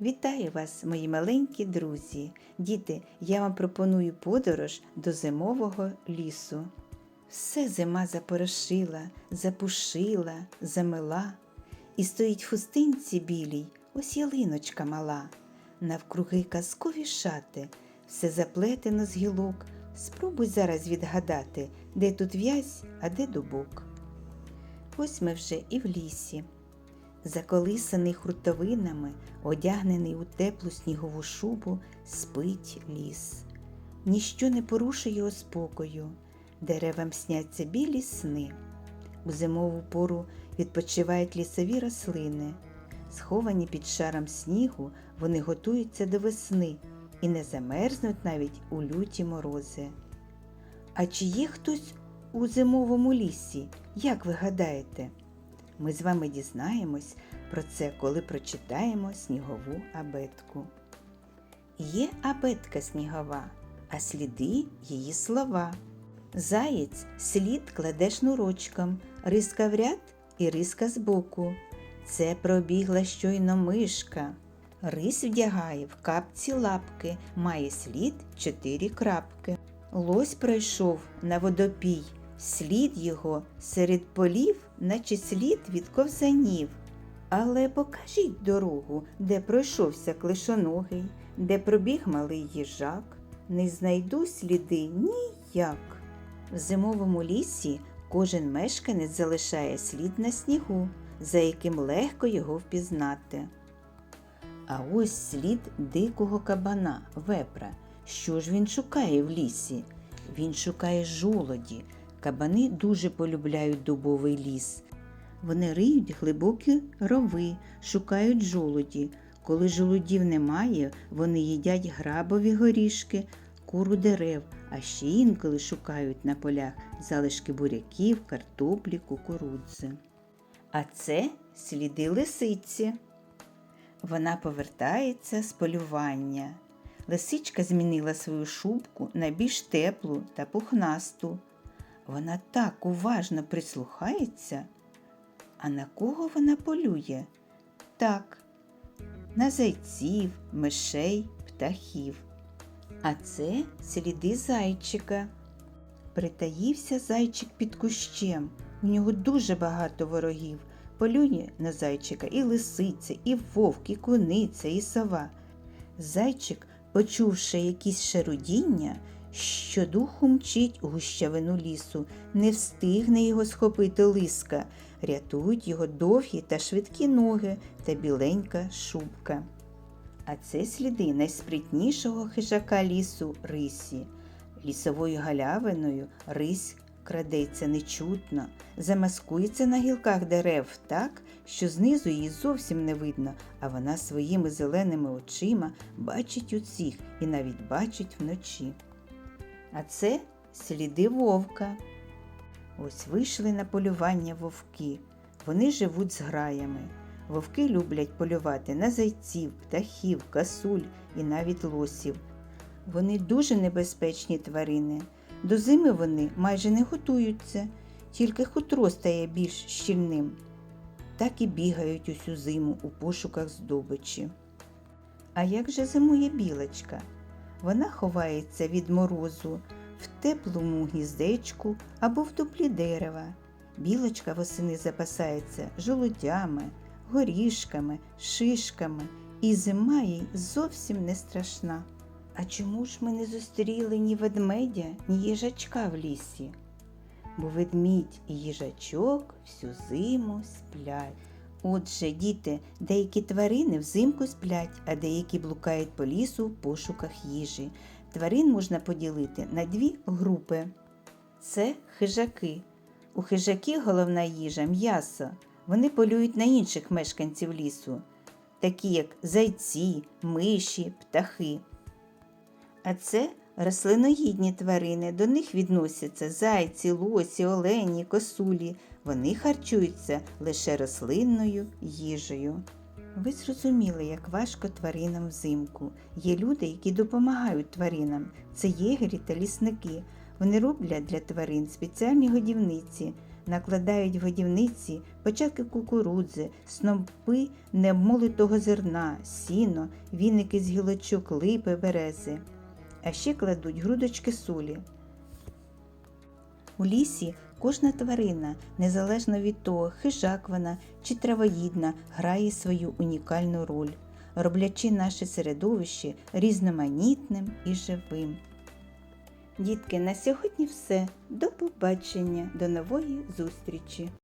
Вітаю вас, мої маленькі друзі. Діти, я вам пропоную подорож до зимового лісу. Все зима запорошила, запушила, замила, і стоїть в хустинці білій, ось ялиночка мала. Навкруги казкові шати, все заплетено з гілок. Спробуй зараз відгадати, де тут в'язь, а де дубок. Ось ми вже і в лісі. Заколисаний хуртовинами, одягнений у теплу снігову шубу, спить ліс. Ніщо не порушує його спокою, деревам сняться білі сни. У зимову пору відпочивають лісові рослини. Сховані під шаром снігу, вони готуються до весни і не замерзнуть навіть у люті морози. А чи є хтось у зимовому лісі, як ви гадаєте? Ми з вами дізнаємось про це, коли прочитаємо снігову абетку. Є абетка снігова, а сліди її слова. Заєць слід кладе шнурочком, риска в ряд і риска збоку. Це пробігла щойно мишка. Рись вдягає в капці лапки, має слід чотири крапки. Лось пройшов на водопій, слід його серед полів, наче слід від ковзанів. Але покажіть дорогу, де пройшовся клишоногий, де пробіг малий їжак. Не знайду сліди ніяк. В зимовому лісі кожен мешканець залишає слід на снігу, за яким легко його впізнати. А ось слід дикого кабана, вепра. Що ж він шукає в лісі? Він шукає жолоді. Кабани дуже полюбляють дубовий ліс. Вони риють глибокі рови, шукають жолуді. Коли жолудів немає, вони їдять грабові горішки, куру дерев, а ще інколи шукають на полях залишки буряків, картоплі, кукурудзи. А це сліди лисиці. Вона повертається з полювання. Лисичка змінила свою шубку на більш теплу та пухнасту. Вона так уважно прислухається. А на кого вона полює? Так, на зайців, мишей, птахів. А це сліди зайчика. Притаївся зайчик під кущем. У нього дуже багато ворогів. Полює на зайчика і лисиця, і вовк, і куниця, і сова. Зайчик, почувши якісь шарудіння, щодуху мчить у гущавину лісу, не встигне його схопити лиска, рятують його довгі та швидкі ноги та біленька шубка. А це сліди найспритнішого хижака лісу рисі. Лісовою галявиною рись крадеться нечутно, замаскується на гілках дерев так, що знизу її зовсім не видно, а вона своїми зеленими очима бачить усіх і навіть бачить вночі. А це сліди вовка. Ось вийшли на полювання вовки. Вони живуть з граями. Вовки люблять полювати на зайців, птахів, касуль і навіть лосів. Вони дуже небезпечні тварини. До зими вони майже не готуються, тільки хутро стає більш щільним. Так і бігають усю зиму у пошуках здобичі. А як же зимує білочка? Вона ховається від морозу в теплому гніздечку або в дуплі дерева. Білочка восени запасається жолудями, горішками, шишками, і зима їй зовсім не страшна. А чому ж ми не зустріли ні ведмедя, ні їжачка в лісі? Бо ведмідь і їжачок всю зиму сплять. Отже, діти, деякі тварини взимку сплять, а деякі блукають по лісу в пошуках їжі. Тварин можна поділити на дві групи. Це хижаки. У хижаків головна їжа м'ясо. Вони полюють на інших мешканців лісу, такі як зайці, миші, птахи. А це рослиноїдні тварини. До них відносяться зайці, лосі, олені, косулі. Вони харчуються лише рослинною їжею. Ви зрозуміли, як важко тваринам взимку. Є люди, які допомагають тваринам. Це єгері та лісники. Вони роблять для тварин спеціальні годівниці. накладають в годівниці початки кукурудзи, снопи необмолотого зерна, сіно, віники з гілочок липи, берези. А ще кладуть грудочки солі. У лісі кожна тварина, незалежно від того, хижак вона чи травоїдна, грає свою унікальну роль, роблячи наше середовище різноманітним і живим. Дітки, на сьогодні все. До побачення, до нової зустрічі!